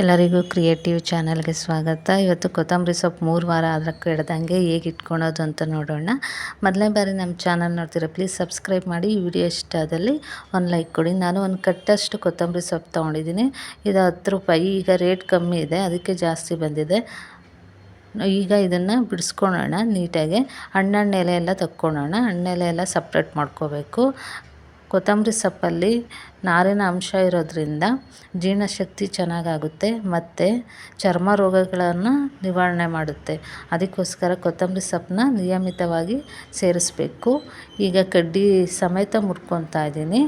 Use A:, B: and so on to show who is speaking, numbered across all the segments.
A: ಎಲ್ಲರಿಗೂ ಕ್ರಿಯೇಟಿವ್ ಚಾನಲ್ಗೆ ಸ್ವಾಗತ. ಇವತ್ತು ಕೊತ್ತಂಬರಿ ಸೊಪ್ಪು ಮೂರು ವಾರ ಆದ್ರೆ ಕೆಡ್ದಂಗೆ ಹೇಗೆ ಇಟ್ಕೊಳೋದು ಅಂತ ನೋಡೋಣ. ಮೊದಲನೇ ಬಾರಿ ನಮ್ಮ ಚಾನಲ್ ನೋಡ್ತೀರಾ ಪ್ಲೀಸ್ ಸಬ್ಸ್ಕ್ರೈಬ್ ಮಾಡಿ. ಈ ವಿಡಿಯೋ ಇಷ್ಟ ಆದಲ್ಲಿ ಒಂದು ಲೈಕ್ ಕೊಡಿ. ನಾನು ಒಂದು ಕಟ್ಟಷ್ಟು ಕೊತ್ತಂಬರಿ ಸೊಪ್ಪು ತೊಗೊಂಡಿದ್ದೀನಿ. ಇದು ಹತ್ತು ರೂಪಾಯಿ. ಈಗ ರೇಟ್ ಕಮ್ಮಿ ಇದೆ. ಅದಕ್ಕೆ ಜಾಸ್ತಿ ಬಂದಿದೆ. ಈಗ ಇದನ್ನು ಬಿಡಿಸ್ಕೊಳೋಣ ನೀಟಾಗಿ. ಹಣ್ಣೆಲೆ ಎಲ್ಲ ತಕ್ಕೊಳೋಣ. ಹಣ್ಣೆಲೆ ಎಲ್ಲ ಸಪ್ರೇಟ್ ಮಾಡ್ಕೋಬೇಕು. ಕೊತ್ತಂಬರಿ ಸೊಪ್ಪಲ್ಲಿ ನಾರಿನ ಅಂಶ ಇರೋದ್ರಿಂದ ಜೀರ್ಣಶಕ್ತಿ ಚೆನ್ನಾಗಾಗುತ್ತೆ ಮತ್ತು ಚರ್ಮ ರೋಗಗಳನ್ನು ನಿವಾರಣೆ ಮಾಡುತ್ತೆ. ಅದಕ್ಕೋಸ್ಕರ ಕೊತ್ತಂಬರಿ ಸೊಪ್ಪನ್ನ ನಿಯಮಿತವಾಗಿ ಸೇರಿಸಬೇಕು. ಈಗ ಕಡ್ಡಿ ಸಮೇತ ಮುರ್ಕೊತಾ ಇದ್ದೀನಿ.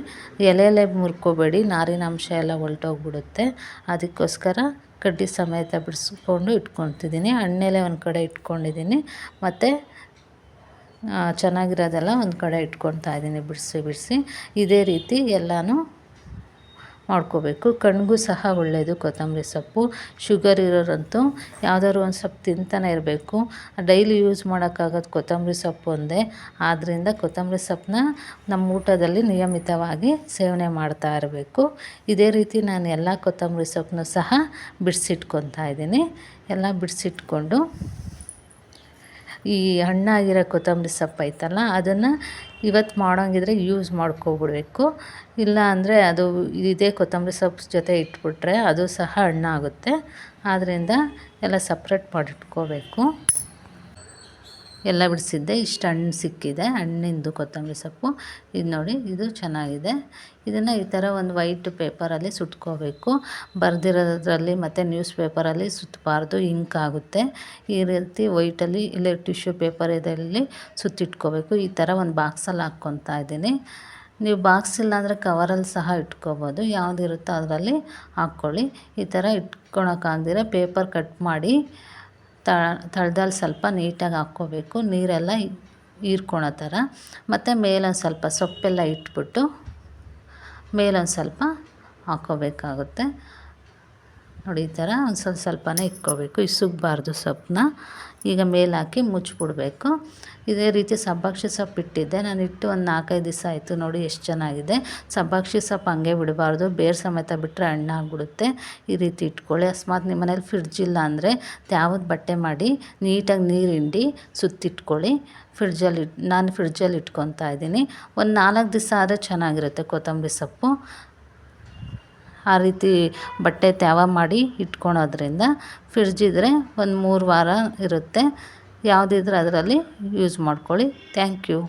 A: ಎಲೆ ಮುರ್ಕೋಬೇಡಿ, ನಾರಿನ ಅಂಶ ಎಲ್ಲ ಹೊಲ್ಟೋಗ್ಬಿಡುತ್ತೆ. ಅದಕ್ಕೋಸ್ಕರ ಕಡ್ಡಿ ಸಮೇತ ಬಿಡಿಸ್ಕೊಂಡು ಇಟ್ಕೊತಿದ್ದೀನಿ ಹಣ್ಣೆಲೆ ಒಂದು ಕಡೆ ಇಟ್ಕೊಂಡಿದ್ದೀನಿ. ಮತ್ತು ಚೆನ್ನಾಗಿರೋದೆಲ್ಲ ಒಂದು ಕಡೆ ಇಟ್ಕೊತಾ ಇದ್ದೀನಿ. ಬಿಡಿಸಿ ಬಿಡಿಸಿ. ಇದೇ ರೀತಿ ಎಲ್ಲನೂ ಮಾಡ್ಕೋಬೇಕು. ಕಣ್ಗೂ ಸಹ ಒಳ್ಳೆಯದು ಕೊತ್ತಂಬರಿ ಸೊಪ್ಪು. ಶುಗರ್ ಇರೋರಂತೂ ಯಾವ್ದಾದ್ರು ಒಂದು ಸೊಪ್ಪು ತಿಂತಾನೆ ಇರಬೇಕು. ಡೈಲಿ ಯೂಸ್ ಮಾಡೋಕ್ಕಾಗೋದು ಕೊತ್ತಂಬರಿ ಸೊಪ್ಪು ಒಂದೇ. ಆದ್ದರಿಂದ ಕೊತ್ತಂಬರಿ ಸೊಪ್ಪನ್ನ ನಮ್ಮ ಊಟದಲ್ಲಿ ನಿಯಮಿತವಾಗಿ ಸೇವನೆ ಮಾಡ್ತಾ ಇರಬೇಕು. ಇದೇ ರೀತಿ ನಾನು ಎಲ್ಲ ಕೊತ್ತಂಬರಿ ಸೊಪ್ಪನ್ನು ಸಹ ಬಿಡಿಸಿಟ್ಕೊತಾ ಇದ್ದೀನಿ. ಎಲ್ಲ ಬಿಡಿಸಿಟ್ಕೊಂಡು ಈ ಹಣ್ಣಾಗಿರೋ ಕೊತ್ತಂಬರಿ ಸೊಪ್ಪು ಐತಲ್ಲ, ಅದನ್ನು ಇವತ್ತು ಮಾಡೋಂಗಿದ್ರೆ ಯೂಸ್ ಮಾಡ್ಕೊಬಿಡ್ಬೇಕು. ಇಲ್ಲ ಅಂದರೆ ಅದು ಇದೇ ಕೊತ್ತಂಬರಿ ಸೊಪ್ಪು ಜೊತೆ ಇಟ್ಬಿಟ್ರೆ ಅದು ಸಹ ಹಣ್ಣಾಗುತ್ತೆ. ಆದ್ದರಿಂದ ಎಲ್ಲ ಸಪ್ರೇಟ್ ಮಾಡಿಟ್ಕೋಬೇಕು. ಎಲ್ಲ ಬಿಡಿಸಿದ್ದೆ. ಇಷ್ಟು ಹಣ್ಣು ಸಿಕ್ಕಿದೆ. ಹಣ್ಣಿಂದು ಕೊತ್ತಂಬರಿ ಸೊಪ್ಪು. ಇದು ನೋಡಿ, ಇದು ಚೆನ್ನಾಗಿದೆ. ಇದನ್ನು ಈ ಥರ ಒಂದು ವೈಟ್ ಪೇಪರಲ್ಲಿ ಸುಟ್ಕೋಬೇಕು. ಬರೆದಿರೋದ್ರಲ್ಲಿ ಮತ್ತು ನ್ಯೂಸ್ ಪೇಪರಲ್ಲಿ ಸುತ್ತಬಾರ್ದು. ಇಂಕ್ ಆಗುತ್ತೆ. ಈ ರೀತಿ ವೈಟಲ್ಲಿ ಇಲ್ಲ ಟಿಶ್ಯೂ ಪೇಪರ್ ಇದರಲ್ಲಿ ಸುತ್ತಿಟ್ಕೋಬೇಕು. ಈ ಥರ ಒಂದು ಬಾಕ್ಸಲ್ಲಿ ಹಾಕ್ಕೊತಾ ಇದ್ದೀನಿ. ನೀವು ಬಾಕ್ಸ್ ಇಲ್ಲಾಂದರೆ ಕವರಲ್ಲಿ ಸಹ ಇಟ್ಕೋಬೋದು. ಯಾವುದಿರುತ್ತೋ ಅದರಲ್ಲಿ ಹಾಕ್ಕೊಳ್ಳಿ. ಈ ಥರ ಇಟ್ಕೊಳಕ್ಕಾಗ್ದಿರ ಪೇಪರ್ ಕಟ್ ಮಾಡಿ ತಳದಲ್ಲಿ ಸ್ವಲ್ಪ ನೀಟಾಗಿ ಹಾಕ್ಕೋಬೇಕು. ನೀರೆಲ್ಲ ಹೀರ್ಕೊಳೋ ಥರ. ಮತ್ತು ಮೇಲೊಂದು ಸ್ವಲ್ಪ ಸೊಪ್ಪೆಲ್ಲ ಇಟ್ಬಿಟ್ಟು ಮೇಲೊಂದು ಸ್ವಲ್ಪ ಹಾಕ್ಕೋಬೇಕಾಗುತ್ತೆ. ನೋಡಿ ಈ ಥರ ಒಂದು ಸ್ವಲ್ಪ ಸ್ವಲ್ಪನೇ ಇಟ್ಕೋಬೇಕು. ಇಸುಗಬಾರ್ದು ಸೊಪ್ಪನ್ನ ಈಗ ಮೇಲಾಕಿ ಮುಚ್ಚಿಬಿಡಬೇಕು. ಇದೇ ರೀತಿ ಸಬ್ಬಾಕ್ಷಿ ಸೊಪ್ಪು ಇಟ್ಟಿದ್ದೆ. ನಾನು ಇಟ್ಟು ಒಂದು ನಾಲ್ಕೈದು ದಿವಸ ಆಯಿತು ನೋಡಿ ಎಷ್ಟು ಚೆನ್ನಾಗಿದೆ. ಸಬ್ಬಾಕ್ಷಿ ಸೊಪ್ಪು ಹಂಗೆ ಬಿಡಬಾರ್ದು. ಬೇರೆ ಸಮೇತ ಬಿಟ್ಟರೆ ಹಣ್ಣಾಗ್ಬಿಡುತ್ತೆ ಈ ರೀತಿ ಇಟ್ಕೊಳ್ಳಿ. ಅಸ್ಮಾತ್ ನಿಮ್ಮ ಮನೇಲಿ ಫ್ರಿಡ್ಜ್ ಇಲ್ಲ ಅಂದರೆ ತ್ಯಾವದ ಬಟ್ಟೆ ಮಾಡಿ ನೀಟಾಗಿ ನೀರು ಹಿಂಡಿ ಸುತ್ತಿಟ್ಕೊಳ್ಳಿ. ಫ್ರಿಡ್ಜಲ್ಲಿ ನಾನು ಫ್ರಿಡ್ಜಲ್ಲಿ ಇಟ್ಕೊತಾ ಇದ್ದೀನಿ. ಒಂದು ನಾಲ್ಕು ದಿವಸ ಆದರೆ ಚೆನ್ನಾಗಿರುತ್ತೆ ಕೊತ್ತಂಬರಿ ಸೊಪ್ಪು. ಆ ರೀತಿ ಬಟ್ಟೆ ತ್ಯಾವ ಮಾಡಿ ಇಟ್ಕೊಳೋದ್ರಿಂದ ಫ್ರಿಡ್ಜ್ ಇದ್ದರೆ ಒಂದು ಮೂರು ವಾರ ಇರುತ್ತೆ. ಯಾವುದಿದ್ರೆ ಅದರಲ್ಲಿ ಯೂಸ್ ಮಾಡ್ಕೊಳ್ಳಿ. Thank you